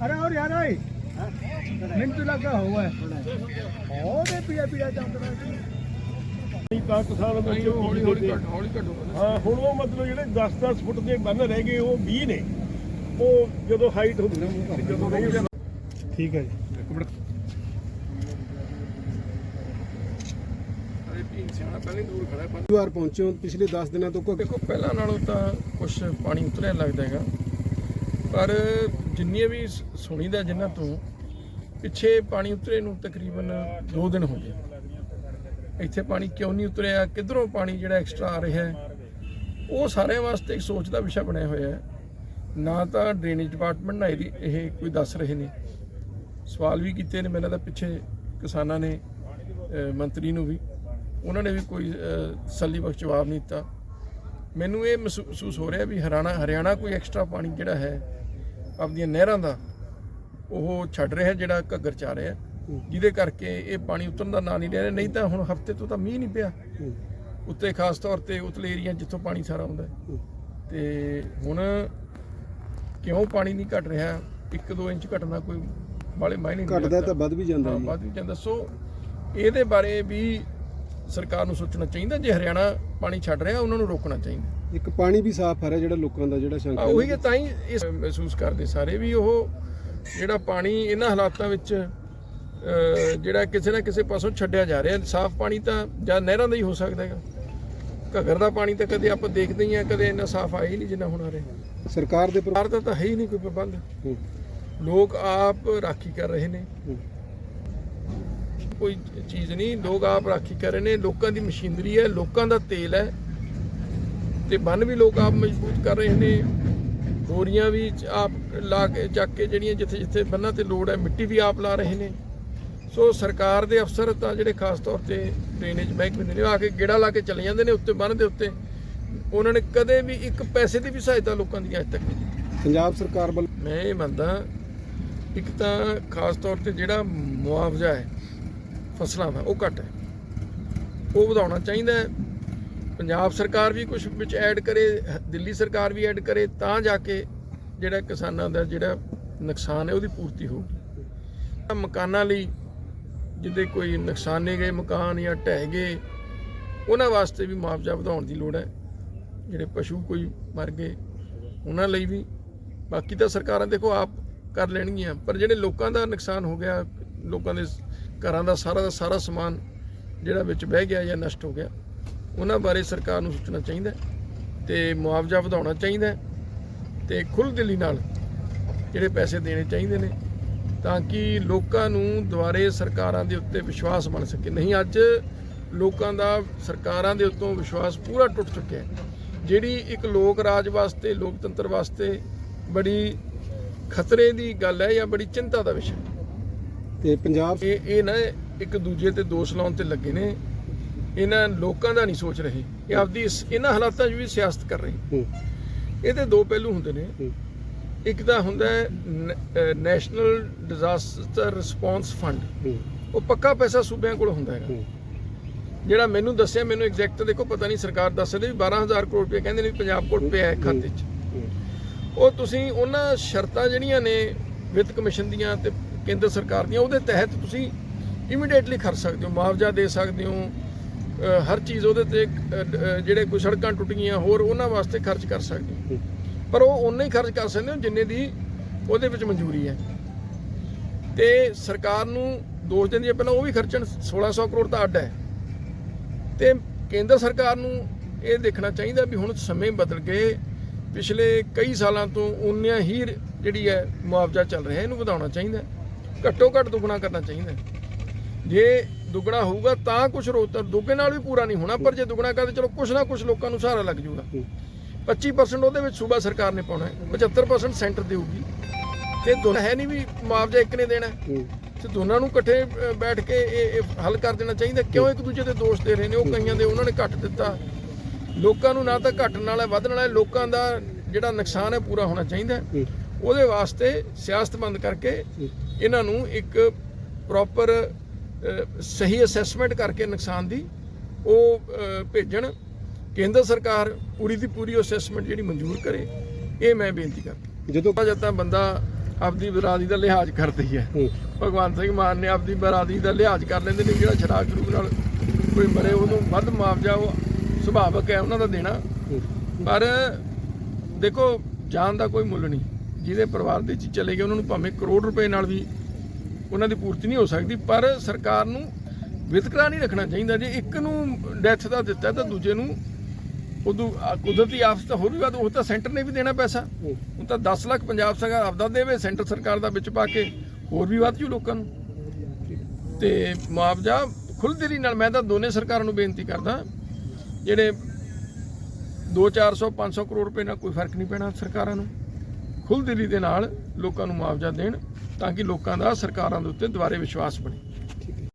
अरे और यार आई मिनट लगा हुआ है और ये पीड़ा पीड़ा चल रहा है ਤਾਂ ਕਿਸਾਨ ਬੱਚੇ ਹੌਲੀ ਹੌਲੀ ਹੌਲੀ ਹਾਂ ਹੁਣ ਉਹ ਮਤਲਬ ਜਿਹੜੇ 10-10 ਫੁੱਟ ਦੇ ਬੰਨ ਰਹਿ ਗਏ ਉਹ 20 ਨੇ ਉਹ ਜਦੋਂ ਹਾਈਟ ਹੁੰਦੀ ਨਾ ਜਦੋਂ ਨਹੀਂ ਇਹ ਦੂਰ ਖੜਾ ਪਿਛਲੇ ਦਿਨਾਂ ਤੋਂ ਕੋਈ ਦੇਖੋ, ਪਹਿਲਾਂ ਨਾਲੋਂ ਤਾਂ ਕੁਝ ਪਾਣੀ ਉਤਰਿਆ ਲੱਗਦਾ ਹੈਗਾ। ਪਰ ਜਿੰਨੀਆਂ ਵੀ ਸੁਣੀਦਾ ਜਿੰਨਾਂ ਤੋਂ, ਪਿੱਛੇ ਪਾਣੀ ਉਤਰੇ ਨੂੰ ਤਕਰੀਬਨ 2 ਦਿਨ ਹੋ ਗਏ। ਇੱਥੇ ਪਾਣੀ ਕਿਉਂ ਨਹੀਂ ਉਤਰਿਆ? ਕਿਧਰੋਂ ਪਾਣੀ ਜਿਹੜਾ ਐਕਸਟਰਾ ਆ ਰਿਹਾ ਉਹ ਸਾਰਿਆਂ ਵਾਸਤੇ ਇੱਕ ਸੋਚ ਦਾ ਵਿਸ਼ਾ ਬਣਿਆ ਹੋਇਆ ਹੈ। ਨਾ ਤਾਂ ਡਰੇਨੇਜ ਡਿਪਾਰਟਮੈਂਟ ਨਾਲ ਇਹ ਕੋਈ ਦੱਸ ਰਹੇ ਨੇ। ਸਵਾਲ ਵੀ ਕੀਤੇ ਨੇ, ਮੈਨੂੰ ਤਾਂ ਪਿੱਛੇ ਕਿਸਾਨਾਂ ਨੇ ਮੰਤਰੀ ਨੂੰ ਵੀ। ਉਹਨਾਂ ਨੇ ਵੀ ਕੋਈ ਤਸੱਲੀ ਬਖਸ਼ ਜਵਾਬ ਨਹੀਂ ਦਿੱਤਾ। ਮੈਨੂੰ ਇਹ ਮਹਿਸੂ- ਮਹਿਸੂਸ ਹੋ ਰਿਹਾ ਵੀ ਹਰਿਆਣਾ ਹਰਿਆਣਾ ਕੋਈ ਐਕਸਟਰਾ ਪਾਣੀ ਜਿਹੜਾ ਹੈ ਆਪਣੀਆਂ ਨਹਿਰਾਂ ਦਾ ਉਹ ਛੱਡ ਰਿਹਾ ਜਿਹੜਾ ਘੱਗਰ ਚ ਰਿਹਾ। ਜਿਹਦੇ ਕਰਕੇ ਇਹ ਪਾਣੀ ਉਤਰਨ ਦਾ ਨਾਂ ਨਹੀਂ ਲੈ ਰਿਹਾ। ਨਹੀਂ ਤਾਂ ਹੁਣ ਹਫ਼ਤੇ ਤੋਂ ਤਾਂ ਮੀਂਹ ਨਹੀਂ ਪਿਆ। ਉੱਤੇ ਖਾਸ ਤੌਰ ਤੇ ਉਤਲੇ ਏਰੀਆ ਜਿੱਥੋਂ ਪਾਣੀ ਸਾਰਾ ਆਉਂਦਾ। ਤੇ ਹੁਣ ਕਿਉਂ ਪਾਣੀ ਨਹੀਂ ਘਟ ਰਿਹਾ? 1-2 ਇੰਚ ਘਟਣਾ ਕੋਈ ਬਾਲੇ ਮਾਇਨੇ ਨਹੀਂ ਘਟਦਾ। ਤਾਂ ਵੱਧ ਵੀ ਜਾਂਦਾ ਵੱਧ ਵੀ ਜਾਂਦਾ। ਸੋ ਇਹਦੇ ਬਾਰੇ ਵੀ ਸਰਕਾਰ ਨੂੰ ਸੋਚਣਾ ਚਾਹੀਦਾ ਜੇ ਹਰਿਆਣਾ ਪਾਣੀ ਛੱਡ ਰਿਹਾ ਉਹਨਾਂ ਨੂੰ ਰੋਕਣਾ ਚਾਹੀਦਾ। ਇੱਕ ਪਾਣੀ ਵੀ ਸਾਫ਼ ਆ ਰਿਹਾ ਜਿਹੜਾ ਲੋਕਾਂ ਦਾ ਜਿਹੜਾ ਸ਼ੰਕਾ ਉਹੀ ਹੈ। ਤਾਂ ਹੀ ਇਸ ਮਹਿਸੂਸ ਕਰਦੇ ਸਾਰੇ ਵੀ ਉਹ ਜਿਹੜਾ ਪਾਣੀ ਇਹਨਾਂ ਹਾਲਾਤਾਂ ਵਿੱਚ ਅਹ, ਜਿਹੜਾ ਕਿਸੇ ਨਾ ਕਿਸੇ ਪਾਸੋਂ ਛੱਡਿਆ ਜਾ ਰਿਹਾ। ਸਾਫ਼ ਪਾਣੀ ਤਾਂ ਜਾਂ ਨਹਿਰਾਂ ਦਾ ਹੀ ਹੋ ਸਕਦਾ ਹੈਗਾ। ਘੱਗਰ ਦਾ ਪਾਣੀ ਤਾਂ ਕਦੇ ਆਪਾਂ ਦੇਖਦੇ ਹੀ ਆ ਕਦੇ ਇੰਨਾ ਸਾਫ਼ ਆਇਆ ਹੀ ਨਹੀਂ ਜਿੰਨਾ ਹੁਣ ਆ ਰਿਹਾ। ਸਰਕਾਰ ਦੇ ਸਰਕਾਰ ਦਾ ਤਾਂ ਹੈ ਹੀ ਨਹੀਂ ਕੋਈ ਪ੍ਰਬੰਧ। ਲੋਕ ਆਪ ਰਾਖੀ ਕਰ ਰਹੇ ਨੇ। ਕੋਈ ਚੀਜ਼ ਨਹੀਂ ਲੋਕ ਆਪ ਰਾਖੀ ਕਰ ਰਹੇ ਨੇ ਲੋਕਾਂ ਦੀ ਮਸ਼ੀਨਰੀ ਹੈ ਲੋਕਾਂ ਦਾ ਤੇਲ ਹੈ। ਤੇ ਬੰਨ ਵੀ ਲੋਕ ਆਪ ਮਜ਼ਬੂਤ ਕਰ ਰਹੇ ਨੇ। ਬੋਰੀਆਂ ਵੀ ਆਪ ਲਾ ਕੇ ਚੱਕ ਕੇ ਜਿਹੜੀਆਂ ਜਿੱਥੇ ਜਿੱਥੇ ਬੰਨਾਂ ਤੇ ਲੋੜ ਹੈ ਮਿੱਟੀ ਵੀ ਆਪ ਲਾ ਰਹੇ ਨੇ। ਸੋ ਸਰਕਾਰ ਦੇ ਅਫਸਰ ਤਾਂ ਜਿਹੜੇ ਖਾਸ ਤੌਰ ਤੇ ਡਰੇਨੇਜ ਮਹਿਕਮੇ ਦੇ ਨੇ ਆ ਕੇ ਗੇੜਾ ਲਾ ਕੇ ਚਲੇ ਜਾਂਦੇ ਨੇ ਉੱਤੇ ਬੰਨ ਦੇ ਉੱਤੇ। ਉਹਨਾਂ ਨੇ ਕਦੇ ਵੀ ਇੱਕ ਪੈਸੇ ਦੀ ਵੀ ਸਹਾਇਤਾ ਲੋਕਾਂ ਦੀ ਅੱਜ ਤੱਕ ਨਹੀਂ ਪੰਜਾਬ ਸਰਕਾਰ ਵੱਲ ਮੈਂ ਇਹ ਮੰਨਦਾ ਇੱਕ ਤਾਂ ਖਾਸ ਤੌਰ ਤੇ ਜਿਹੜਾ ਮੁਆਵਜ਼ਾ ਹੈ ਫਸਲਾਂ ਦਾ, ਉਹ ਘੱਟ ਹੈ। ਉਹ ਵਧਾਉਣਾ ਚਾਹੀਦਾ ਹੈ। ਪੰਜਾਬ ਸਰਕਾਰ ਵੀ ਕੁਝ ਵਿੱਚ ਐਡ ਕਰੇ, ਦਿੱਲੀ ਸਰਕਾਰ ਵੀ ਐਡ ਕਰੇ, ਤਾਂ ਜਾ ਕੇ ਜਿਹੜਾ ਕਿਸਾਨਾਂ ਦਾ ਜਿਹੜਾ ਨੁਕਸਾਨ ਹੈ, ਉਹਦੀ ਪੂਰਤੀ ਹੋਊਗੀ। ਮਕਾਨਾਂ ਲਈ ਜਿੱਦੇ ਕੋਈ ਨੁਕਸਾਨੇ ਗਏ, ਮਕਾਨ ਜਾਂ ਢਹਿ ਗਏ, ਉਹਨਾਂ ਵਾਸਤੇ ਵੀ ਮੁਆਵਜ਼ਾ ਵਧਾਉਣ ਦੀ ਲੋੜ ਹੈ। ਜਿਹੜੇ ਪਸ਼ੂ ਕੋਈ ਮਰ ਗਏ, ਉਹਨਾਂ ਲਈ ਵੀ। ਬਾਕੀ ਤਾਂ ਸਰਕਾਰਾਂ ਦੇਖੋ, ਆਪ ਕਰ ਲੈਣਗੀਆਂ, ਪਰ ਜਿਹੜੇ ਲੋਕਾਂ ਦਾ ਨੁਕਸਾਨ ਹੋ ਗਿਆ, ਲੋਕਾਂ ਦੇ ਘਰਾਂ ਦਾ ਸਾਰਾ ਦਾ ਸਾਰਾ ਸਮਾਨ ਜਿਹੜਾ ਵਿੱਚ ਬਹਿ ਗਿਆ ਜਾਂ ਨਸ਼ਟ ਹੋ ਗਿਆ, ਉਹਨਾਂ ਬਾਰੇ ਸਰਕਾਰ ਨੂੰ ਸੋਚਣਾ ਚਾਹੀਦਾ ਹੈ ਤੇ ਮੁਆਵਜ਼ਾ ਵਧਾਉਣਾ ਚਾਹੀਦਾ ਹੈ ਤੇ ਖੁੱਲ੍ਹ ਦਿਲੀ ਨਾਲ ਜਿਹੜੇ ਪੈਸੇ ਦੇਣੇ ਚਾਹੀਦੇ ਨੇ ਤਾਂ ਕਿ ਲੋਕਾਂ ਨੂੰ ਦੁਬਾਰੇ ਸਰਕਾਰਾਂ ਦੇ ਉੱਤੇ ਵਿਸ਼ਵਾਸ ਬਣ ਸਕੇ ਨਹੀਂ, ਅੱਜ ਲੋਕਾਂ ਦਾ, ਸਰਕਾਰਾਂ ਦੇ ਉੱਤੋਂ ਵਿਸ਼ਵਾਸ ਪੂਰਾ ਟੁੱਟ ਚੁੱਕਿਆ ਹੈ ਜਿਹੜੀ ਇੱਕ ਲੋਕ ਰਾਜ ਵਾਸਤੇ, ਲੋਕਤੰਤਰ ਵਾਸਤੇ ਬੜੀ ਖਤਰੇ ਦੀ ਗੱਲ ਹੈ ਜਾਂ ਬੜੀ ਚਿੰਤਾ ਦਾ ਵਿਸ਼ਾ ਹੈ। ਤੇ ਪੰਜਾਬ ਇਹ ਇਹ ਨਾ ਇੱਕ ਦੂਜੇ ਤੇ ਦੋਸ਼ ਲਾਉਣ ਤੇ ਲੱਗੇ ਨੇ। ਇਹਨਾਂ ਲੋਕਾਂ ਦਾ ਨਹੀਂ ਸੋਚ ਰਹੇ। ਇਹ ਆਪਦੀ ਇਸ- ਇਹਨਾਂ ਹਾਲਾਤਾਂ 'ਚ ਵੀ ਸਿਆਸਤ ਕਰ ਰਹੇ। ਹੂੰ, ਇਹਦੇ ਦੋ ਪਹਿਲੂ ਹੁੰਦੇ ਨੇ। ਹੂੰ, ਇੱਕ ਤਾਂ ਹੁੰਦਾ ਹੈ ਨੈਸ਼ਨਲ ਡਿਜ਼ਾਸਟਰ ਰਿਸਪੌਂਸ ਫੰਡ। ਹੂੰ, ਉਹ ਪੱਕਾ ਪੈਸਾ ਸੂਬਿਆਂ ਕੋਲ ਹੁੰਦਾ ਹੈਗਾ। ਹੂੰ, ਜਿਹੜਾ ਮੈਨੂੰ ਦੱਸਿਆ ਮੈਨੂੰ ਐਗਜ਼ੈਕਟ ਦੇਖੋ ਪਤਾ ਨਹੀਂ ਸਰਕਾਰ ਦੱਸਦੇ ਵੀ 12000 ਕਰੋੜ ਰੁਪਏ ਕਹਿੰਦੇ ਨੇ ਵੀ ਪੰਜਾਬ ਕੋਲ ਪਿਆ ਹੈ ਖਾਤੇ 'ਚ। ਹੂੰ। ਉਹ ਤੁਸੀਂ ਉਹਨਾਂ ਸ਼ਰਤਾਂ ਜਿਹੜੀਆਂ ਨੇ ਵਿੱਤ ਕਮਿਸ਼ਨ ਦੀਆਂ ਤੇ ਕੇਂਦਰ ਸਰਕਾਰ ਦੀਆਂ ਉਹਦੇ ਤਹਿਤ ਤੁਸੀਂ ਇਮੀਡੀਏਟਲੀ ਖਰਚ ਸਕਦੇ ਹੋ ਮੁਆਵਜ਼ਾ ਦੇ ਸਕਦੇ ਹੋ ਹਰ ਚੀਜ਼ ਉਹਦੇ ਤੇ ਜਿਹੜੇ ਕੋਈ ਸੜਕਾਂ ਟੁੱਟ ਗਈਆਂ ਹੋਰ ਉਹਨਾਂ ਵਾਸਤੇ ਖਰਚ ਕਰ ਸਕਦੇ ਹੋ। ਪਰ ਉਹ ਉਨਾ ਹੀ ਖਰਚ ਕਰ ਸਕਦੇ ਹੋ ਜਿੰਨੇ ਦੀ ਉਹਦੇ ਵਿੱਚ ਮਨਜ਼ੂਰੀ ਹੈ। ਤੇ ਸਰਕਾਰ ਨੂੰ ਦੋਸ਼ ਦਿੰਦੀ ਹੈ ਪਹਿਲਾਂ ਉਹ ਵੀ ਖਰਚਣ 1600 ਕਰੋੜ ਤਾਂ ਅੱਡ ਹੈ। ਤੇ ਕੇਂਦਰ ਸਰਕਾਰ ਨੂੰ ਇਹ ਦੇਖਣਾ ਚਾਹੀਦਾ ਵੀ ਹੁਣ ਸਮੇਂ ਬਦਲ ਗਏ ਪਿਛਲੇ ਕਈ ਸਾਲਾਂ ਤੋਂ ਉਨੀਆਂ ਹੀ ਜਿਹੜੀ ਹੈ ਮੁਆਵਜ਼ਾ ਚੱਲ ਰਿਹਾ ਇਹਨੂੰ ਵਧਾਉਣਾ ਚਾਹੀਦਾ। ਘੱਟੋ ਘੱਟ ਦੁੱਗਣਾ ਕਰਨਾ ਚਾਹੀਦਾ। ਜੇ ਦੁੱਗਣਾ ਹੋਊਗਾ ਤਾਂ ਕੁਝ ਰੋਤਾ ਦੁੱਗੇ ਨਾਲ ਵੀ ਪੂਰਾ ਨਹੀਂ ਹੋਣਾ ਪਰ ਜੇ ਦੁੱਗਣਾ ਕਰਦੇ ਚਲੋ ਕੁਝ ਨਾ ਕੁਝ ਲੋਕਾਂ ਨੂੰ ਸਹਾਰਾ ਲੱਗ ਜਾਊਗਾ 25% ਉਹਦੇ ਵਿੱਚ ਸੂਬਾ ਸਰਕਾਰ ਨੇ ਪਾਉਣਾ ਹੈ 75% ਸੈਂਟਰ ਦੇਊਗੀ। ਤੇ ਦੋਨਾਂ ਹੈ ਨਹੀਂ ਵੀ ਮੁਆਵਜ਼ਾ ਇੱਕ ਨੇ ਦੇਣਾ। ਤੇ ਦੋਨਾਂ ਨੂੰ ਇਕੱਠੇ ਬੈਠ ਕੇ ਇਹ ਹੱਲ ਕਰ ਦੇਣਾ ਚਾਹੀਦਾ ਕਿਉਂ ਇੱਕ ਦੂਜੇ ਤੇ ਦੋਸ਼ ਦੇ ਰਹੇ ਨੇ? ਉਹ ਕਈਆਂ ਦੇ ਉਹਨਾਂ ਨੇ ਘੱਟ ਦਿੱਤਾ। ਲੋਕਾਂ ਨੂੰ ਨਾ ਤਾਂ ਘਟਣ ਵਾਲਾ ਹੈ, ਵਧਣ ਵਾਲਾ ਹੈ, ਲੋਕਾਂ ਦਾ ਜਿਹੜਾ ਨੁਕਸਾਨ ਹੈ ਪੂਰਾ ਹੋਣਾ ਚਾਹੀਦਾ। ਉਹਦੇ ਵਾਸਤੇ ਸਿਆਸਤ ਬੰਦ ਕਰਕੇ ਇਹਨਾਂ ਨੂੰ ਇੱਕ ਪ੍ਰੋਪਰ ਸਹੀ ਅਸੈਸਮੈਂਟ ਕਰਕੇ ਨੁਕਸਾਨ ਦੀ ਉਹ ਭੇਜਣ। ਕੇਂਦਰ ਸਰਕਾਰ ਪੂਰੀ ਦੀ ਪੂਰੀ ਅਸੈਸਮੈਂਟ ਜਿਹੜੀ ਮਨਜ਼ੂਰ ਕਰੇ ਇਹ ਮੈਂ ਬੇਨਤੀ ਕਰਦਾ। ਜਦੋਂ ਜਦ ਬੰਦਾ ਆਪਦੀ ਬਰਾਦਰੀ ਦਾ ਲਿਹਾਜ਼ ਕਰਦੀ ਹੈ। ਭਗਵੰਤ ਸਿੰਘ ਮਾਨ ਨੇ ਆਪਦੀ ਬਰਾਦਰੀ ਦਾ ਲਿਹਾਜ਼ ਕਰ ਲੈਂਦੇ ਨੇ ਜਿਹੜਾ ਸ਼ਰਾਬ ਸ਼ਰੂਬ ਨਾਲ ਕੋਈ ਮਰੇ ਉਹਨੂੰ ਵੱਧ ਮੁਆਵਜ਼ਾ ਉਹ ਸੁਭਾਵਕ ਹੈ ਉਹਨਾਂ ਦਾ ਦੇਣਾ। ਪਰ ਦੇਖੋ ਜਾਨ ਦਾ ਕੋਈ ਮੁੱਲ ਨਹੀਂ। ਜਿਹਦੇ ਪਰਿਵਾਰ ਦੇ ਚ ਚਲੇ ਗਏ ਉਹਨਾਂ ਨੂੰ ਭਾਵੇਂ ਕਰੋੜ ਰੁਪਏ ਨਾਲ ਵੀ ਉਹਨਾਂ ਦੀ ਪੂਰਤੀ ਨਹੀਂ ਹੋ ਸਕਦੀ ਪਰ ਸਰਕਾਰ ਨੂੰ ਵਿਤਕਰਾ ਨਹੀਂ ਰੱਖਣਾ ਚਾਹੀਦਾ। ਜੇ ਇੱਕ ਨੂੰ ਡੈਥ ਦਾ ਦਿੱਤਾ ਤਾਂ ਦੂਜੇ ਨੂੰ ਉਦੋਂ ਕੁਦਰਤੀ ਆਫਤ ਤਾਂ ਹੋਰ ਵੀ ਵੱਧ ਉਹ ਤਾਂ ਸੈਂਟਰ ਨੇ ਵੀ ਦੇਣਾ ਪੈਸਾ। ਹੂੰ। ਹੁਣ ਤਾਂ 10 ਲੱਖ ਪੰਜਾਬ ਸਰਕਾਰ ਆਪਦਾ ਦੇਵੇ ਸੈਂਟਰ ਸਰਕਾਰ ਦਾ ਵਿੱਚ ਪਾ ਕੇ ਹੋਰ ਵੀ ਵੱਧ ਜੂ ਲੋਕਾਂ ਨੂੰ। ਤੇ ਮੁਆਵਜ਼ਾ ਖੁੱਲ੍ਹਦਿਲੀ ਨਾਲ ਮੈਂ ਤਾਂ ਦੋਨੇ ਸਰਕਾਰਾਂ ਨੂੰ ਬੇਨਤੀ ਕਰਦਾ ਜਿਹੜੇ 2 400 500 ਕਰੋੜ ਰੁਪਏ ਨਾਲ ਕੋਈ ਫ਼ਰਕ ਨਹੀਂ ਪੈਣਾ ਸਰਕਾਰਾਂ ਨੂੰ। ਖੁੱਲ੍ਹ ਖੁੱਲ੍ਹਦਿਲੀ ਦੇ ਨਾਲ ਲੋਕਾਂ ਨੂੰ ਮੁਆਵਜ਼ਾ ਦੇਣ ਤਾਂ ਕਿ ਲੋਕਾਂ ਦਾ ਸਰਕਾਰਾਂ ਦੇ ਉੱਤੇ ਦੁਬਾਰੇ ਵਿਸ਼ਵਾਸ ਬਣੇ।